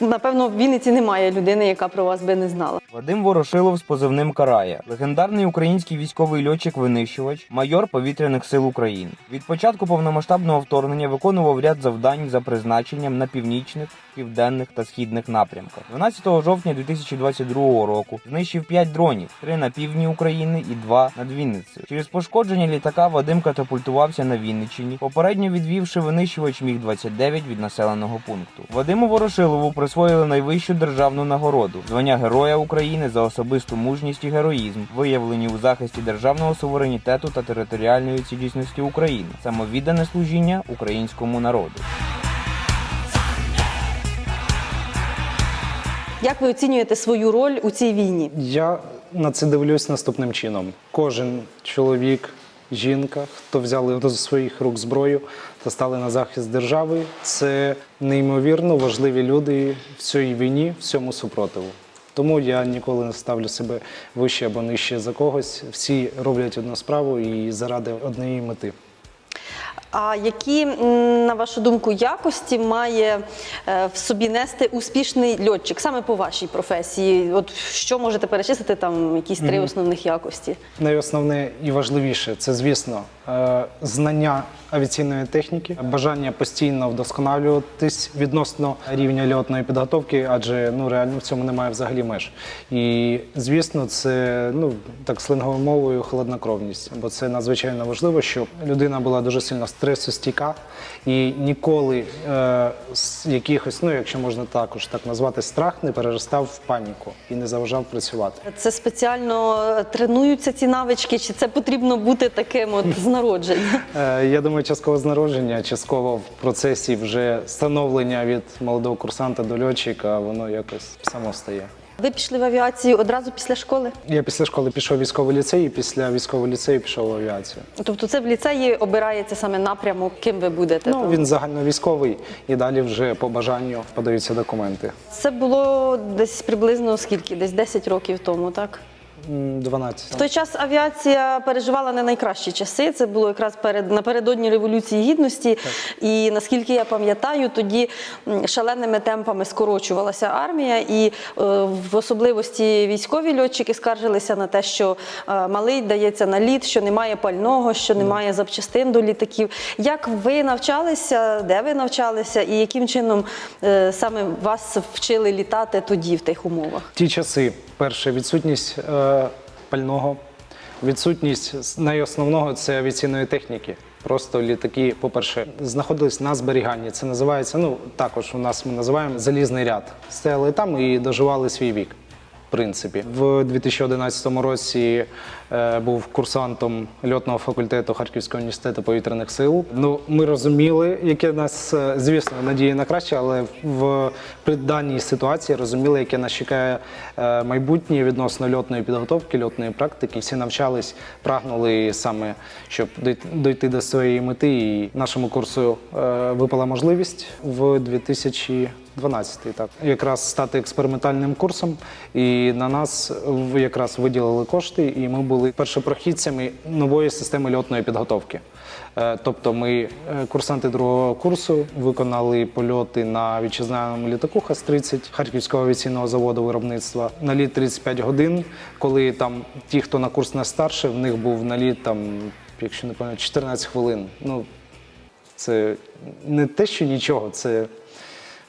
напевно, в Вінниці немає людини, яка про вас би не знала. Вадим Ворошилов з позивним Карая, легендарний український військовий льотчик-винищувач, майор повітряних сил України. Від початку повномасштабного вторгнення виконував ряд завдань за призначенням на північних, південних та східних напрямках. 12 жовтня 2022 року знищив 5 дронів: 3 на півдні України і 2 над Вінницею. Через пошкодження літака Вадим катапультувався на Вінниччині, попередньо відвівши винищувач міг 29 від населеного пункту. Вадиму Ворошилову присвоїли найвищу державну нагороду звання Героя України за особисту мужність і героїзм, виявлені у захисті державного суверенітету та територіальної цілісності України, самовіддане служіння українському народу. Як ви оцінюєте свою роль у цій війні? Я на це дивлюсь наступним чином. Кожен чоловік, жінка, хто взяли до своїх рук зброю та стали на захист держави, це неймовірно важливі люди в цій війні, в цьому супротиву. Тому я ніколи не ставлю себе вище або нижче за когось. Всі роблять одну справу і заради однієї мети. А які, на вашу думку, якості має е, в собі нести успішний льотчик саме по вашій професії? От що можете перечислити там якісь три основних якості? Найосновне і важливіше це, звісно, е, знання авіаційної техніки, бажання постійно вдосконалюватись відносно рівня льотної підготовки, адже ну реально в цьому немає взагалі меж. І звісно, це ну так сленговою мовою холоднокровність, бо це надзвичайно важливо, щоб людина була дуже сильно стресостійка і ніколи е, з якихось, ну якщо можна також так назвати, страх не переростав в паніку і не заважав працювати. Це спеціально е, тренуються ці навички, чи це потрібно бути таким от з народження? Е, Я думаю, частково з народження, частково в процесі вже становлення від молодого курсанта до льотчика, воно якось само стає. Ви пішли в авіацію одразу після школи? Я після школи пішов в військовий ліцей, і після військового ліцею пішов в авіацію. Тобто це в ліцеї обирається саме напрямок, ким ви будете? Ну, він загальновійськовий, і далі вже по бажанню подаються документи. Це було десь приблизно скільки? Десь 10 років тому, так? М, 12. В той час авіація переживала не найкращі часи. Це було якраз перед напередодні революції гідності. І наскільки я пам'ятаю, тоді шаленими темпами скорочувалася армія, і е, в особливості військові льотчики скаржилися на те, що е, малий дається на літ, що немає пального, що немає запчастин до літаків. Як ви навчалися, де ви навчалися, і яким чином е, саме вас вчили літати тоді в тих умовах? Ті часи, перше, відсутність е, пального, відсутність найосновного це авіаційної техніки. Просто літаки, по-перше, знаходились на зберіганні. Це називається, ну також у нас ми називаємо залізний ряд. Стояли там і доживали свій вік. Принципі, в 2011 році е, був курсантом льотного факультету Харківського університету повітряних сил. Ну, ми розуміли, яке нас, е, звісно, надії на краще, але в при даній ситуації розуміли, яке нас чекає е, майбутнє відносно льотної підготовки, льотної практики. Всі навчались, прагнули саме, щоб дойти- до своєї мети. І нашому курсу випала можливість в 2000 12-й, так якраз стати експериментальним курсом, і на нас якраз виділили кошти, і ми були першопрохідцями нової системи льотної підготовки. Е, Тобто, ми, е, курсанти другого курсу, виконали польоти на вітчизняному літаку Хас-30 Харківського авіаційного заводу виробництва. Наліт 35 годин. Коли там ті, хто на курс не старше, в них був наліт там, якщо не пам'ятаю, 14 хвилин. Ну це не те, що нічого, це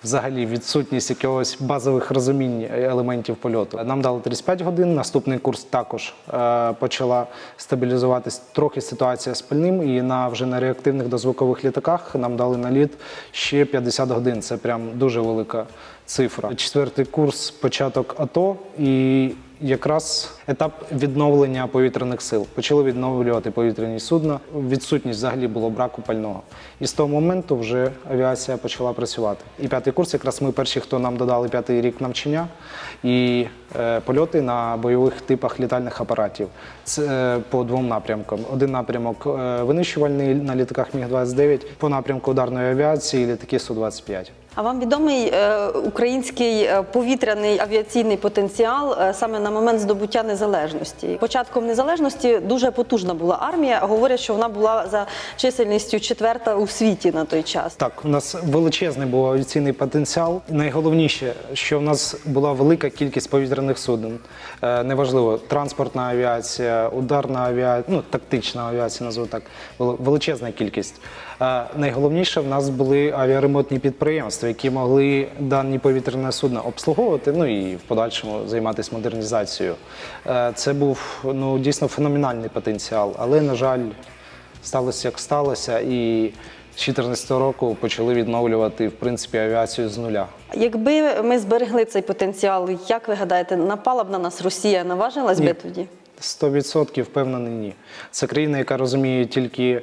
взагалі відсутність якогось базових розумінь елементів польоту. Нам дали 35 годин. Наступний курс також е, почала стабілізуватись трохи ситуація з пальним. І на вже на реактивних дозвукових літаках нам дали на літ ще 50 годин. Це прям дуже велика цифра. Четвертий курс початок АТО і. Якраз етап відновлення повітряних сил почали відновлювати повітряні судна. Відсутність взагалі було браку пального. І з того моменту вже авіація почала працювати. І п'ятий курс, якраз ми перші, хто нам додали п'ятий рік навчання і польоти на бойових типах літальних апаратів. Це е, по двом напрямкам. Один напрямок е, винищувальний на літаках Міг-29, по напрямку ударної авіації літаки Су-25. А вам відомий е, український е, повітряний авіаційний потенціал е, саме на момент здобуття незалежності? Початком незалежності дуже потужна була армія. Говорять, що вона була за чисельністю четверта у світі на той час. Так, у нас величезний був авіаційний потенціал. Найголовніше, що в нас була велика кількість повітряних суден. Е, Неважливо, транспортна авіація, ударна авіація, ну тактична авіація, назву так, величезна кількість. Е, Найголовніше в нас були авіаремонтні підприємства, які могли дані повітряне судна обслуговувати, ну і в подальшому займатися модернізацією. Е, Це був ну дійсно феноменальний потенціал, але на жаль, сталося як сталося, і 2014 року почали відновлювати в принципі авіацію з нуля. Якби ми зберегли цей потенціал, як ви гадаєте, напала б на нас Росія, наважилась би тоді? 100% впевнений ні. Це країна, яка розуміє тільки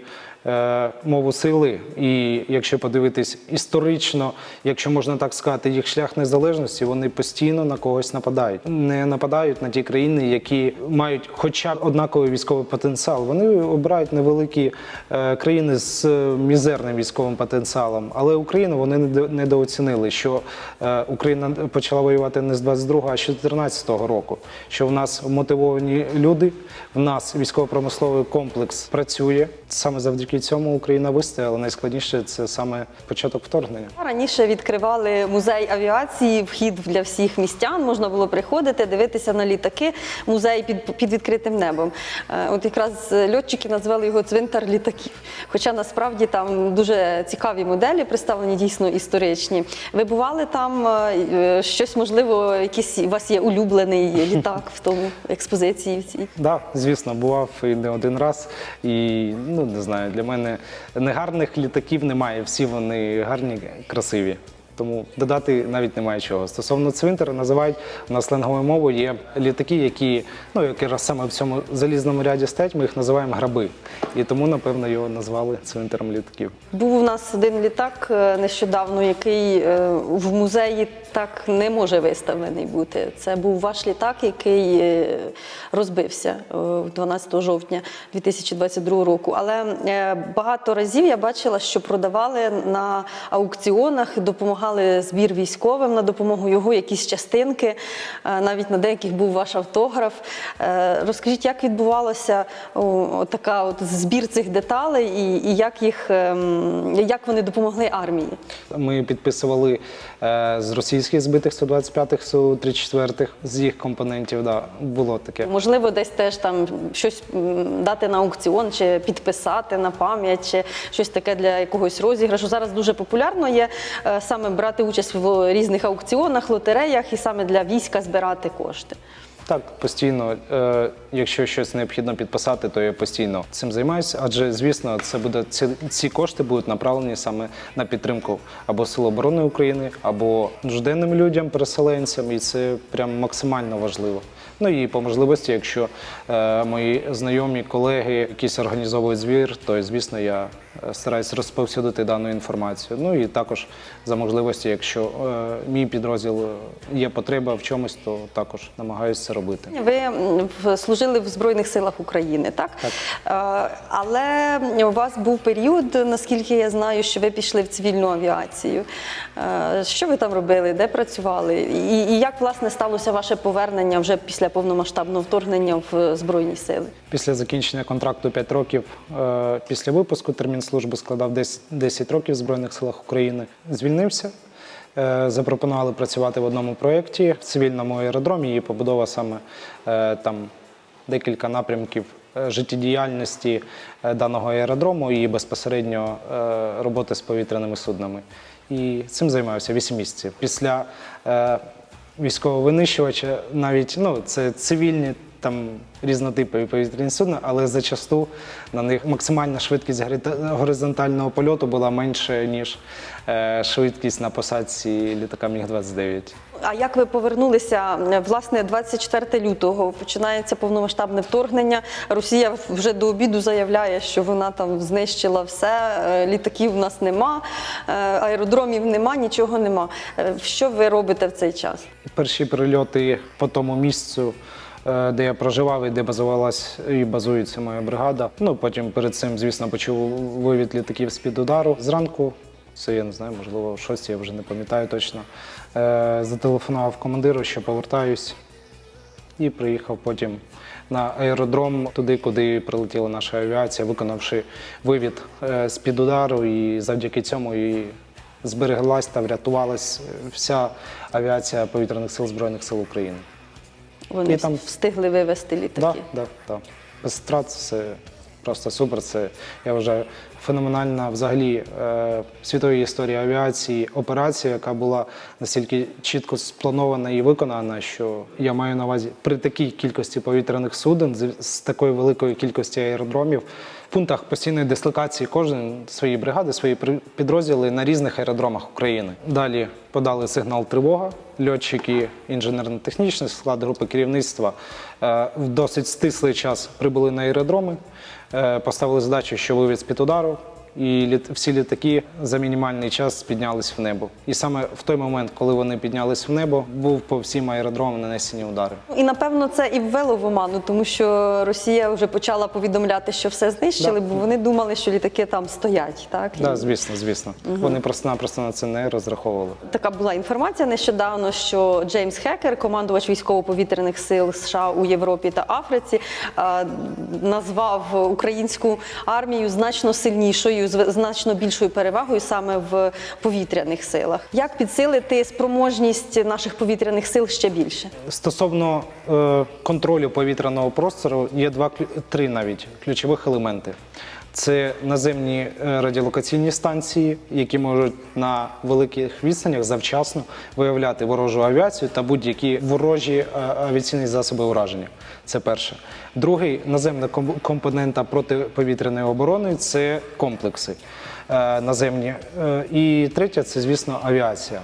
мову сили. І якщо подивитись історично, якщо можна так сказати, їх шлях незалежності, вони постійно на когось нападають. Не нападають на ті країни, які мають хоча б однаковий військовий потенціал. Вони обирають невеликі е, країни з е, мізерним військовим потенціалом. Але Україну вони недооцінили, що е, Україна почала воювати не з 22-го, а з 14-го року. Що в нас мотивовані люди, в нас військово-промисловий комплекс працює. Саме завдяки цьому Україна вистояла. Найскладніше це саме початок вторгнення. Раніше відкривали музей авіації, вхід для всіх містян. Можна було приходити, дивитися на літаки. Музей під, під відкритим небом. Е, От якраз льотчики назвали його цвинтар літаків. Хоча насправді там дуже цікаві моделі представлені, дійсно історичні. Ви бували там е, щось, можливо, якийсь у вас є улюблений літак в тому експозиції. цій? Да, звісно, бував і не один раз. І ну не знаю, для мене негарних літаків немає. Всі вони гарні, красиві. Тому додати навіть немає чого. Стосовно цвинтара, називають на сленговою мовою є літаки, які ну якраз саме в цьому залізному ряді стоять, ми їх називаємо граби. І тому, напевно, його назвали цвинтаром літаків. Був у нас один літак е, нещодавно, який е, в музеї так не може виставлений бути. Це був ваш літак, який е, розбився е, 12 жовтня 2022 року. Але е, багато разів я бачила, що продавали на аукціонах, допомагали збір військовим на допомогу його, якісь частинки. е, Навіть на деяких був ваш автограф. Е, Розкажіть, як відбувалося така от збір цих деталей і, як їх ем, як вони допомогли армії? Ми підписували е, з російських збитих 125-х, Су-34, з їх компонентів. Да, було таке. Можливо, десь теж там щось дати на аукціон, чи підписати на пам'ять, чи щось таке для якогось розіграшу. Зараз дуже популярно є е, саме брати участь в різних аукціонах, лотереях і саме для війська збирати кошти. Так, постійно, е, якщо щось необхідно підписати, то я постійно цим займаюся. Адже, звісно, це буде ці, ці кошти будуть направлені саме на підтримку або Сил оборони України, або нужденним людям, переселенцям, і це прям максимально важливо. Ну і по можливості, якщо е, мої знайомі колеги якісь організовують збір, то звісно я е, стараюсь розповсюдити дану інформацію. Ну і також за можливості, якщо е, мій підрозділ е, є потреба в чомусь, то також намагаюся це робити. Ви служили в Збройних силах України, так? Е, Але у вас був період, наскільки я знаю, що ви пішли в цивільну авіацію. Е, Що ви там робили, де працювали? І, і як власне сталося ваше повернення вже після повномасштабного вторгнення в Збройні сили? Після закінчення контракту 5 років е, після випуску термін служби складав десь 10 років в Збройних силах України. Звільнився. е, Запропонували працювати в одному проєкті в цивільному аеродромі і побудова саме е, там декілька напрямків е, життєдіяльності е, даного аеродрому і безпосередньо е, роботи з повітряними суднами. І цим займався 8 місяців. Після е, військового винищувача, навіть ну, це цивільні там різнотипові повітряні судна, але зачасту на них максимальна швидкість горизонтального польоту була менше, ніж е, швидкість на посадці літака Міг-29. А як ви повернулися? Власне, 24 лютого починається повномасштабне вторгнення. Росія вже до обіду заявляє, що вона там знищила все. е, Літаків в нас нема, е, аеродромів нема, нічого нема. Е, Що ви робите в цей час? Перші прильоти по тому місцю, е, де я проживав і де базувалась і базується моя бригада. Ну потім перед цим, звісно, почув вивід літаків з-під удару. Зранку це я не знаю, можливо, 6, я вже не пам'ятаю точно. Е, зателефонував командиру, що повертаюсь, і приїхав потім на аеродром, туди, куди прилетіла наша авіація, виконавши вивід е, з-під удару, і завдяки цьому і збереглась та врятувалась вся авіація повітряних сил Збройних сил України. Вони І там- встигли вивезти літаки. Так, так, да. Без страт це просто супер. Це я вважаю феноменальна взагалі е, світовій історії авіації операція, яка була настільки чітко спланована і виконана, що я маю на увазі при такій кількості повітряних суден з, з такої великої кількості аеродромів. В пунктах постійної дислокації кожен свої бригади, свої підрозділи на різних аеродромах України. Далі подали сигнал тривога. Льотчики, інженерно-технічний склад групи керівництва е, в досить стислий час прибули на аеродроми, поставили задачу, що вивід з-під удару, і всі літаки за мінімальний час піднялись в небо. І саме в той момент, коли вони піднялись в небо, був по всім аеродромам нанесені удари. І напевно це і ввело в оману, тому що Росія вже почала повідомляти, що все знищили, Да. бо вони думали, що літаки там стоять. Так Так, І звісно, звісно. Вони просто-напросто на це не розраховували. така була інформація нещодавно, що Джеймс Хекер, командувач військово-повітряних сил США у Європі та Африці, назвав українську армію значно сильнішою, з значно більшою перевагою саме в повітряних силах. Як підсилити спроможність наших повітряних сил ще більше? Стосовно е, контролю повітряного простору є два три навіть ключових елементи. Це наземні е, радіолокаційні станції, які можуть на великих відстанях завчасно виявляти ворожу авіацію та будь-які ворожі е, авіаційні засоби ураження. Це перше. Другий наземна ком- компонента протиповітряної оборони це комплекси е, наземні. І третє це, звісно, авіація.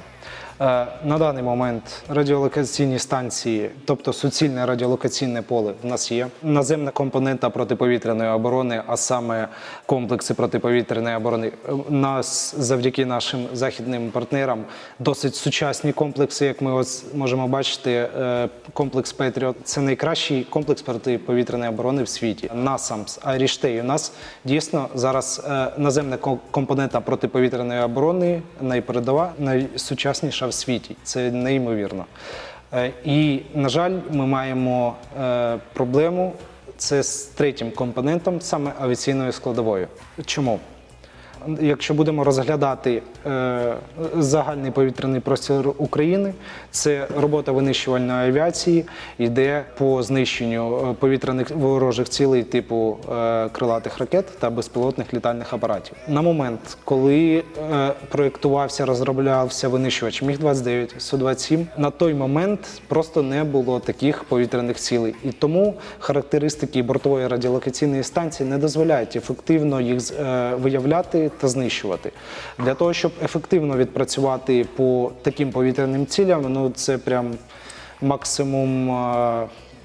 Е, На даний момент радіолокаційні станції, тобто суцільне радіолокаційне поле, в нас є. Наземна компонента протиповітряної оборони, а саме комплекси протиповітряної оборони. Е, нас завдяки нашим західним партнерам досить сучасні комплекси. Як ми ось можемо бачити, е, комплекс Петріот це найкращий комплекс протиповітряної оборони в світі. Насамс, Аріштей. У нас дійсно зараз наземна компонента протиповітряної оборони найпередова, найсучасніша в світі. Це неймовірно. Е, І, на жаль, ми маємо е, проблему. Це з третім компонентом, саме авіаційною складовою. Чому? Якщо будемо розглядати е, загальний повітряний простір України, це робота винищувальної авіації йде по знищенню е, повітряних ворожих цілей типу е, крилатих ракет та безпілотних літальних апаратів. На момент, коли е, проєктувався, розроблявся винищувач Міг-29, Су-27, на той момент просто не було таких повітряних цілей. І тому характеристики бортової радіолокаційної станції не дозволяють ефективно їх е, виявляти та знищувати. Для того, щоб ефективно відпрацювати по таким повітряним цілям, ну це прям максимум.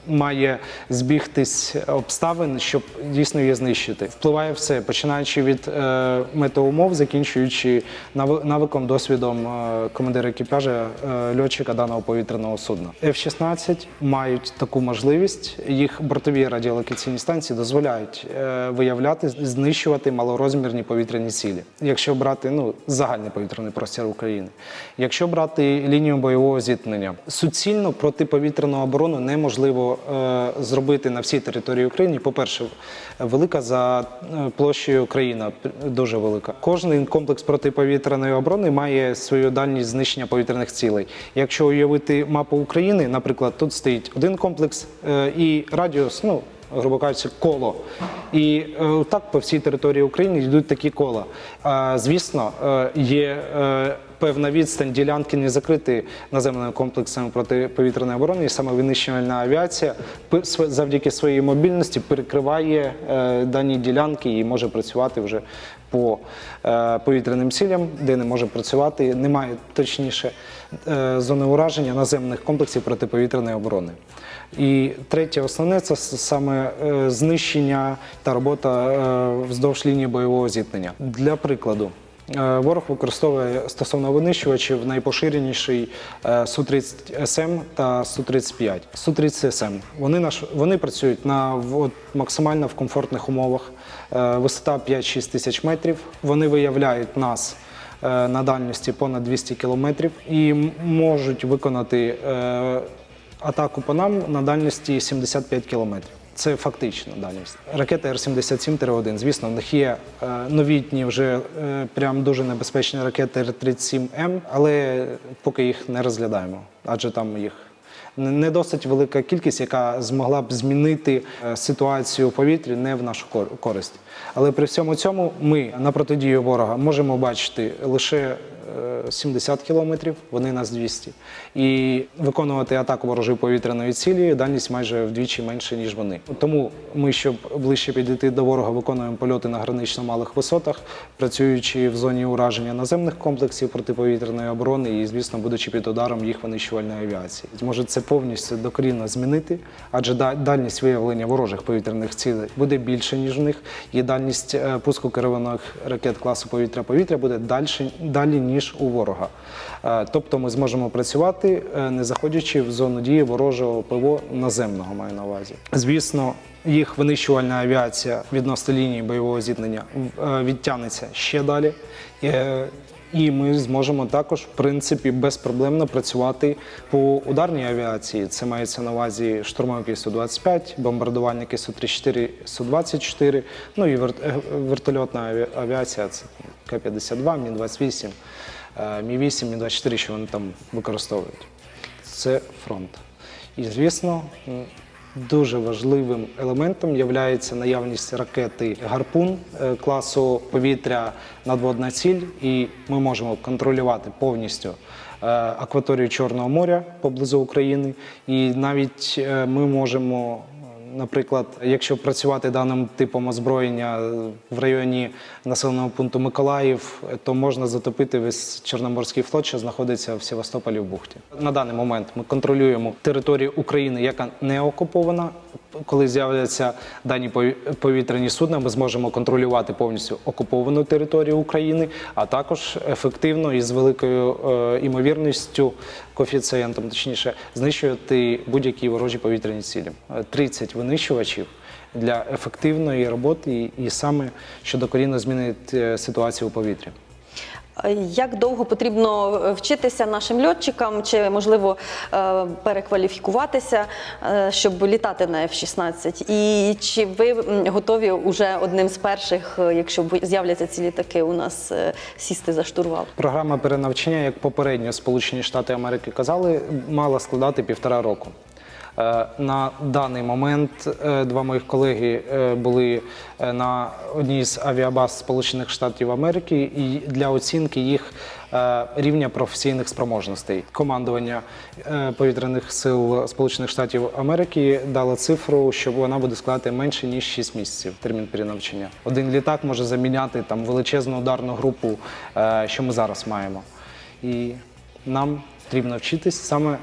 Має збігтись обставин, щоб дійсно її знищити. Впливає все, починаючи від е, метеоумов, закінчуючи нави- навиком, досвідом е, командира екіпажа, е, льотчика даного повітряного судна. F-16 мають таку можливість. Їх бортові радіолокаційні станції дозволяють е, виявляти, знищувати малорозмірні повітряні цілі. Якщо брати ну загальний повітряний простір України, якщо брати лінію бойового зіткнення, суцільно протиповітряну оборону неможливо е, зробити на всій території України. По-перше, велика за е, площею країна, дуже велика. Кожен комплекс протиповітряної оборони має свою дальність знищення повітряних цілей. Якщо уявити мапу України, наприклад, тут стоїть один комплекс е, і радіус, ну грубо кажучи, коло. І так по всій території України йдуть такі кола. Звісно, є певна відстань ділянки не закриті наземними комплексами протиповітряної оборони, і саме винищувальна авіація завдяки своїй мобільності перекриває е, дані ділянки і може працювати вже по е, повітряним цілям, де не може працювати, немає точніше е, зони ураження наземних комплексів протиповітряної оборони. І третє, основне це саме знищення та робота вздовж лінії бойового зіткнення. Для прикладу. Е, Ворог використовує стосовно винищувачів найпоширеніший е, Су-30СМ та Су-35. Су-30СМ. Вони, наш, вони працюють на от, максимально в комфортних умовах. Е, Висота 5-6 тисяч метрів. Вони виявляють нас на дальності понад 200 кілометрів і можуть виконати атаку по нам на дальності 75 кілометрів. Це фактична дальність. Ракета Р-77-1. Звісно, в них є е, новітні вже е, прям дуже небезпечні ракети Р-37М, але поки їх не розглядаємо, адже там їх не досить велика кількість, яка змогла б змінити е, ситуацію у повітрі не в нашу кор- користь. Але при всьому цьому ми на протидію ворога можемо бачити лише 70 кілометрів, вони нас 200. І виконувати атаку ворожої повітряної цілі дальність майже вдвічі менше, ніж вони. Тому ми, щоб ближче підійти до ворога, виконуємо польоти на гранично малих висотах, працюючи в зоні ураження наземних комплексів протиповітряної оборони і, звісно, будучи під ударом їх винищувальної авіації. Може це повністю докорінно змінити, адже дальність виявлення ворожих повітряних цілей буде більше, ніж в них, і дальність е, пуску керованих ракет класу повітря-повітря буде далі, ніж у ворога. Е, Тобто ми зможемо працювати, е, не заходячи в зону дії ворожого ПВО наземного, маю на увазі. Звісно, їх винищувальна авіація відносно лінії бойового зіткнення е, відтягнеться ще далі. І ми зможемо також, в принципі, безпроблемно працювати по ударній авіації. Це мається на увазі штурмовики Су-25, бомбардувальники Су-34, Су-24, ну і е, вертольотна авіація, це К-52, Мі-28, е, Мі-8, Мі-24, що вони там використовують. Це фронт. І, звісно, дуже важливим елементом є наявність ракети Гарпун е, класу повітря надводна ціль, і ми можемо контролювати повністю е, акваторію Чорного моря поблизу України. І навіть е, ми можемо Наприклад, якщо працювати даним типом озброєння в районі населеного пункту Миколаїв, то можна затопити весь Чорноморський флот, що знаходиться в Севастополі в бухті. На даний момент ми контролюємо територію України, яка не окупована. Коли з'являться дані пові- повітряні судна, ми зможемо контролювати повністю окуповану територію України, а також ефективно і з великою е, імовірністю, коефіцієнтом, точніше, знищувати будь-які ворожі повітряні цілі. Е, 30 винищувачів для ефективної роботи і, і саме щодо корінно змінить е, ситуацію у повітрі. Е, Як довго потрібно е, вчитися нашим льотчикам, чи можливо е, перекваліфікуватися, щоб літати на F-16? І чи ви готові уже одним з перших, якщо з'являться ці літаки, у нас сісти за штурвал? Програма перенавчання, як попередньо Сполучені Штати Америки казали, мала складати півтора року. Е, На даний момент е, два моїх колеги е, були на одній з авіабаз Сполучених Штатів Америки і для оцінки їх рівня професійних спроможностей. Командування повітряних сил Сполучених Штатів Америки дало цифру, що вона буде складати менше ніж 6 місяців термін перенавчання. Один літак може заміняти там величезну ударну групу, що ми зараз маємо. І нам потрібно вчитись саме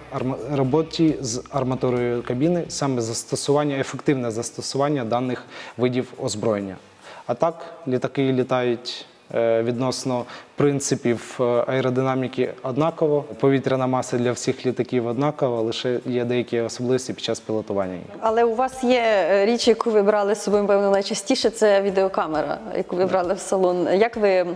роботі з арматурою кабіни, саме застосування, ефективне застосування даних видів озброєння. А так, літаки літають відносно принципів е, аеродинаміки однаково. Повітряна маса для всіх літаків однакова, лише є деякі особливості під час пілотування. Але у вас є е, річ, яку ви брали з собою, певно, найчастіше це відеокамера, яку ви брали в салон. Як ви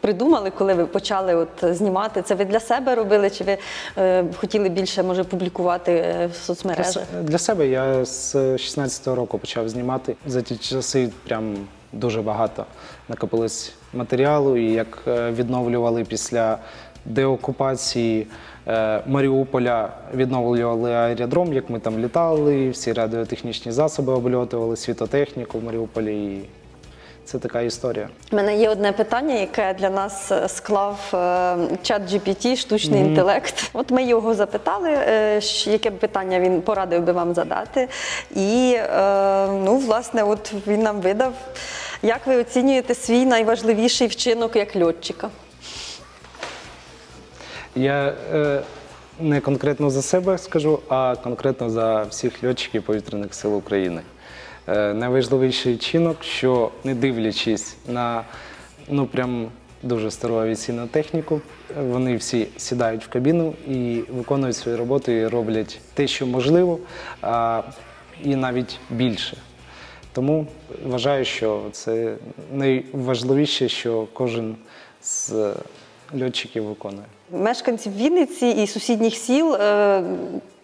придумали, коли ви почали от знімати? Це ви для себе робили, чи ви е, хотіли більше може публікувати е, в Для, соцмережах? се- для себе я з 16-го року почав знімати. За ті часи прям дуже багато накопилось матеріалу, і як е, відновлювали після деокупації е, Маріуполя, відновлювали аеродром, як ми там літали, всі радіотехнічні засоби обльотували, світотехніку в Маріуполі. І це така історія. У мене є одне питання, яке для нас е, склав е, чат GPT, штучний інтелект. От ми його запитали, е, яке б питання він порадив би вам задати. І ну, власне, от він нам видав. Як ви оцінюєте свій найважливіший вчинок як льотчика? Я е, не конкретно за себе скажу, а конкретно за всіх льотчиків повітряних сил України. Е, найважливіший чинок, що не дивлячись на ну прям дуже стару авіаційну техніку, вони всі сідають в кабіну і виконують свою роботу і роблять те, що можливо, а, і навіть більше. Тому вважаю, що це найважливіше, що кожен з льотчиків виконує. Мешканців Вінниці і сусідніх сіл е,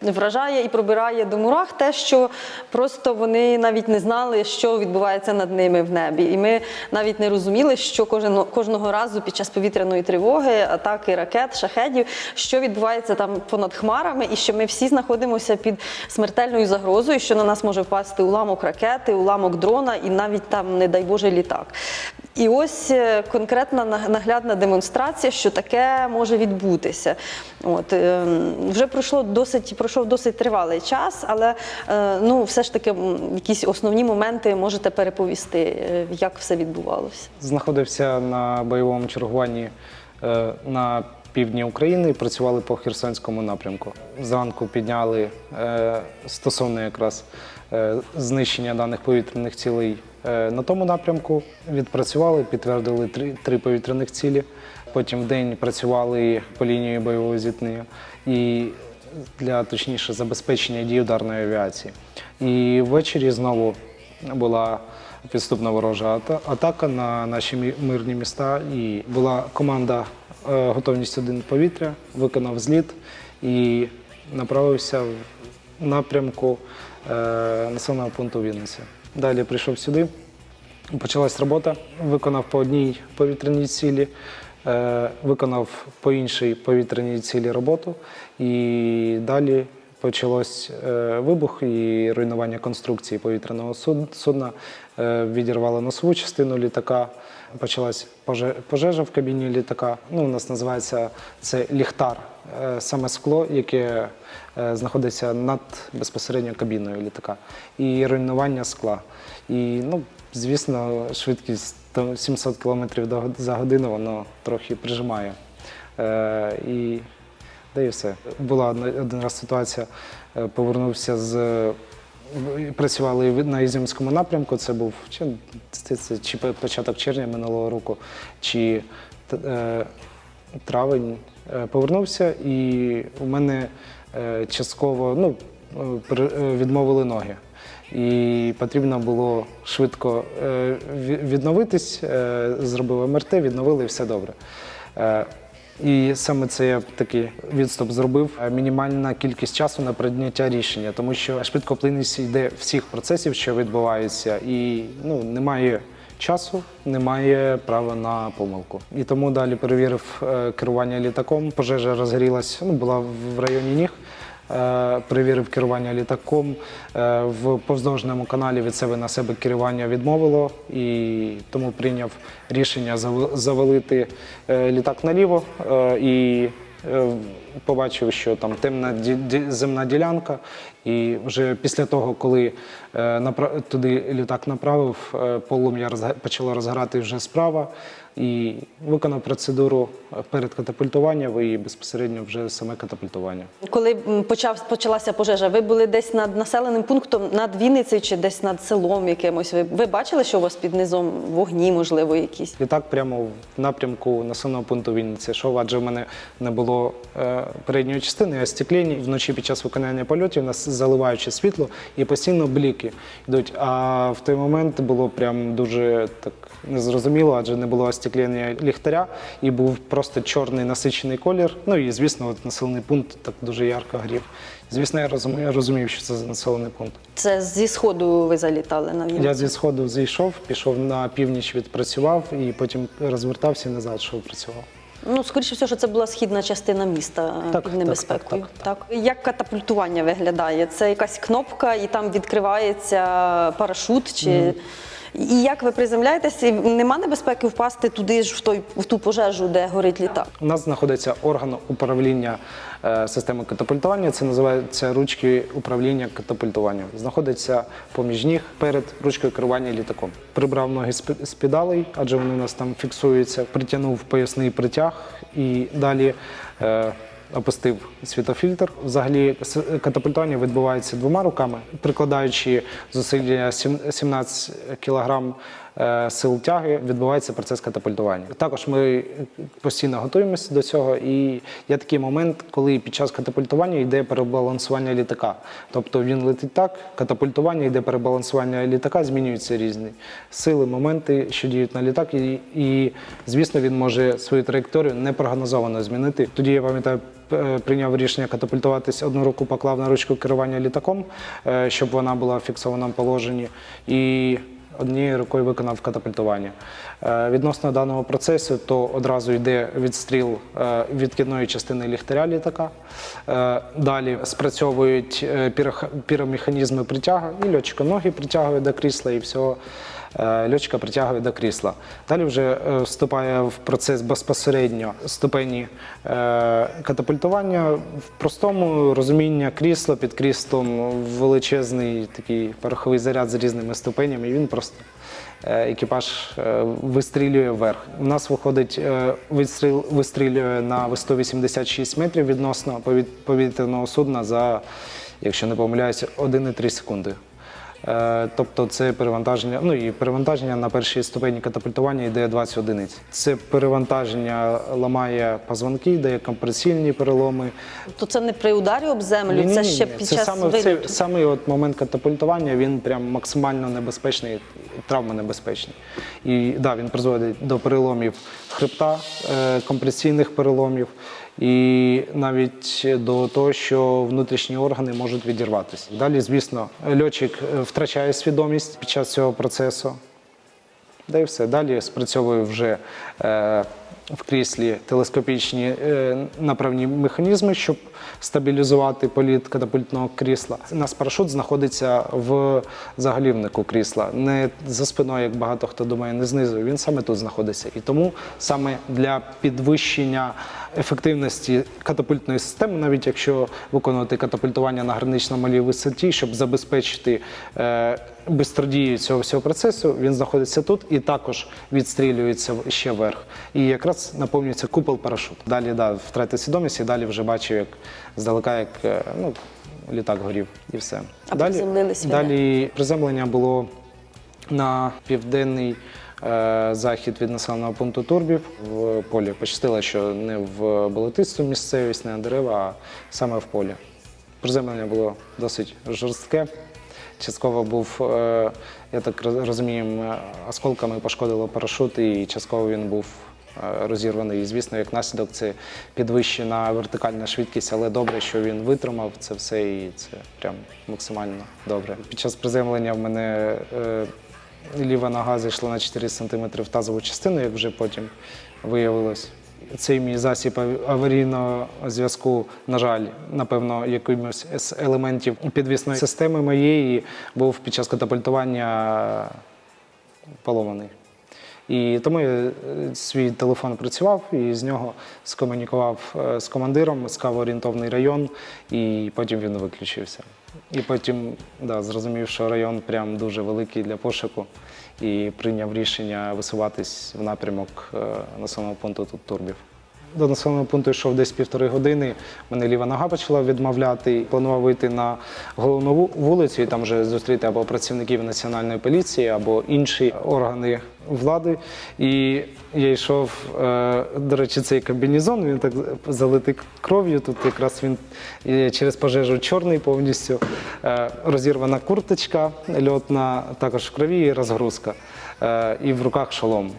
вражає і пробирає до мурах те, що просто вони навіть не знали, що відбувається над ними в небі. І ми навіть не розуміли, що кожен, кожного разу під час повітряної тривоги, атаки ракет, шахедів, що відбувається там понад хмарами, і що ми всі знаходимося під смертельною загрозою, що на нас може впасти уламок ракети, уламок дрона і навіть там, не дай Боже, літак. І ось е, конкретна наглядна демонстрація, що таке може відбутися. От е, вже пройшло досить пройшов досить тривалий час, але е, ну все ж таки якісь основні моменти можете переповісти, е, як все відбувалося. Знаходився на бойовому чергуванні е, на півдні України і працювали по Херсонському напрямку. Зранку підняли стосовно якраз знищення даних повітряних цілей на тому напрямку. Відпрацювали, підтвердили три, три повітряних цілі. Потім в день працювали по лінії бойового зіткнення і для точніше забезпечення дій ударної авіації. І ввечері знову була підступна ворожа атака на наші мирні міста. І була команда е, готовність один повітря, виконав зліт і направився в напрямку е, населеного пункту Вінниця. Далі прийшов сюди, почалась робота, виконав по одній повітряній цілі, виконав по іншій повітряній цілі роботу. І далі почалось е, вибух і руйнування конструкції повітряного судна. Е, відірвало носову частину літака. Почалась пожежа в кабіні літака. Ну, у нас називається це ліхтар, е, саме скло, яке е, знаходиться над безпосередньо кабіною літака. І руйнування скла. І, ну, звісно, швидкість 700 км за годину воно трохи прижимає. Е, і да і все. Була один раз ситуація, е, повернувся з. Працювали на Ізюмському напрямку. Це був чи, це, чи початок червня минулого року, чи е, травень. Е, Повернувся, і у мене е, частково ну, відмовили ноги. І потрібно було швидко е, відновитись, е, зробив МРТ, відновили і все добре. Е, І саме це я такий відступ зробив. Мінімальна кількість часу на прийняття рішення, тому що швидкоплинність йде всіх процесів, що відбуваються, і ну, немає часу, немає права на помилку. І тому далі перевірив керування літаком. Пожежа розгорілась, ну, була в районі ніг. Е, Перевірив керування літаком. Е, В повздовжному каналі від себе на себе керування відмовило і тому прийняв рішення завалити е, літак наліво і побачив, що там темна земна ділянка. І вже після того, коли туди літак направив, полум'я почало розгорати вже справа. І виконав процедуру перед катапультуванням і безпосередньо вже саме катапультування. Коли почав, почалася пожежа, ви були десь над населеним пунктом, над Вінницею чи десь над селом якимось. Ви, ви бачили, що у вас під низом вогні, можливо, якісь? Літак прямо в напрямку населеного пункту Вінниці йшов, адже в мене не було е, передньої частини, а стекління. Вночі під час виконання польотів нас заливаючи світло і постійно бліки йдуть. А в той момент було прям дуже так незрозуміло, адже не було остеклення ліхтаря і був просто чорний насичений колір. Ну і звісно, от населений пункт так дуже ярко горів. Звісно, я розумів, я розумів, що це населений пункт. Це зі сходу ви залітали на Вінницю? Я зі сходу зійшов, пішов на північ, відпрацював і потім розвертався і назад, що працював. Ну, скоріше всього, що це була східна частина міста е, Так, під так, небезпекою. так, Як катапультування виглядає? Це якась кнопка, і там відкривається парашут, чи і як ви приземляєтеся? Нема небезпеки впасти туди ж в той в ту пожежу, де горить літак? У нас знаходиться орган управління е, системи катапультування. Це називається ручки управління катапультуванням. Знаходиться поміж ніг перед ручкою керування літаком. Прибрав ноги з пе- з педалей, адже вони у нас там фіксуються. Притягнув поясний притяг і далі. Е, Опустив світофільтр. Взагалі катапультування відбувається двома руками, прикладаючи зусилля 17 кг е, сил тяги відбувається процес катапультування. Також ми постійно готуємося до цього, і є такий момент, коли під час катапультування йде перебалансування літака. Тобто він летить так, катапультування йде перебалансування літака, змінюються різні сили, моменти, що діють на літак, і, і звісно, він може свою траєкторію непрогнозовано змінити. Тоді я пам'ятаю. Е, Прийняв рішення катапультуватись, одну руку поклав на ручку керування літаком, е, щоб вона була в фіксованому положенні, і однією рукою виконав катапультування. Е, Відносно даного процесу, то одразу йде відстріл відкидної частини ліхтаря літака. Далі спрацьовують піромеханізми притяга, і льотчика ноги притягує до крісла, і всього льотчика притягує до крісла. Далі вже е, вступає в процес безпосередньо ступені е, катапультування. В простому розуміння крісла під кріслом величезний такий пороховий заряд з різними ступенями, і він просто е, екіпаж е, вистрілює вверх. У нас виходить е, вистріл, вистрілює на висоту 86 метрів відносно повітряного судна за, якщо не помиляюся, 1,3 секунди. Е, Тобто це перевантаження, ну і перевантаження на першій ступені катапультування йде 20 одиниць. Це перевантаження ламає позвонки, дає компресійні переломи. То це не при ударі об землю, це Ні-ні-ні, ще під це час саме в цей вильоту. самий от момент катапультування він прям максимально небезпечний, травмонебезпечний. І да, він призводить до переломів хребта, е, компресійних переломів, і навіть до того, що внутрішні органи можуть відірватися. Далі, звісно, льотчик е, втрачає свідомість під час цього процесу. Да і все. Далі спрацьовує вже е, в кріслі телескопічні е, направні механізми, щоб стабілізувати політ катапультного крісла. Нас парашут знаходиться в заголівнику крісла, не за спиною, як багато хто думає, не знизу. Він саме тут знаходиться. І тому саме для підвищення ефективності катапультної системи, навіть якщо виконувати катапультування на гранично малій висоті, щоб забезпечити е, бистродію цього всього процесу, він знаходиться тут і також відстрілюється ще вверх. І якраз наповнюється купол парашут. Далі да, втратив свідомість і далі вже бачив, як здалека, як е, ну, літак горів, і все. А далі, приземлились далі приземлення було на південний захід від населеного пункту Турбів в полі. Пощастило, що не в болотисту місцевість, не на дерева, а саме в полі. Приземлення було досить жорстке. Частково був, е, я так розумію, е, осколками пошкодило парашут, і частково він був е, розірваний. І, звісно, як наслідок це підвищена вертикальна швидкість, але добре, що він витримав це все, і це прям максимально добре. Під час приземлення в мене е, ліва нога зайшла на 4 см в тазову частину, як вже потім виявилось. Цей мій засіб аварійного зв'язку, на жаль, напевно, якимось з елементів підвісної системи моєї був під час катапультування поломаний. І тому я е, свій телефон працював і з нього скомунікував е, з командиром, сказав орієнтовний район, і потім він виключився. І потім да, зрозумів, що район прям дуже великий для пошуку, і прийняв рішення висуватись в напрямок е, населеного пункту тут Турбів. До населеного пункту йшов десь півтори години. Мене ліва нога почала відмовляти. Планував вийти на головну вулицю і там вже зустріти або працівників національної поліції, або інші органи влади. І я йшов, е, до речі, цей комбінезон, він так залитий кров'ю. Тут якраз він е, через пожежу чорний повністю. Е, Розірвана курточка, льотна, також в крові і розгрузка. І в руках шолом.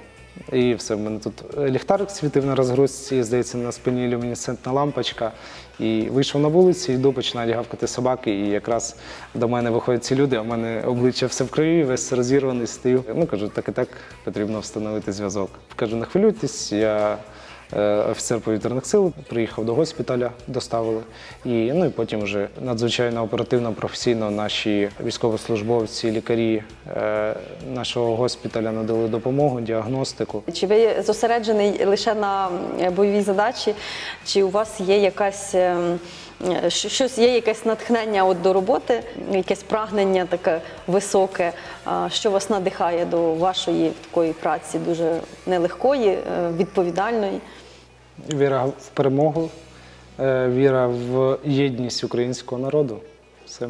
І все, в мене тут ліхтарик світив на розгрузці, здається, на спині люмінесцентна лампочка. І вийшов на вулицю, йду, починають гавкати собаки. І якраз до мене виходять ці люди, а в мене обличчя все в крові, весь розірваний, стою. Ну кажу, так і так потрібно встановити зв'язок. Кажу, не хвилюйтесь, я е, офіцер повітряних сил, приїхав до госпіталя, доставили. І, ну, і потім вже надзвичайно оперативно, професійно наші військовослужбовці, лікарі е, нашого госпіталя надали допомогу, діагностику. Чи ви зосереджений лише на е, бойовій задачі, чи у вас є якась е, щось, є якесь натхнення от до роботи, якесь прагнення таке високе, що вас надихає до вашої такої праці, дуже нелегкої, е, відповідальної? Віра в перемогу, е, віра в єдність українського народу. Все.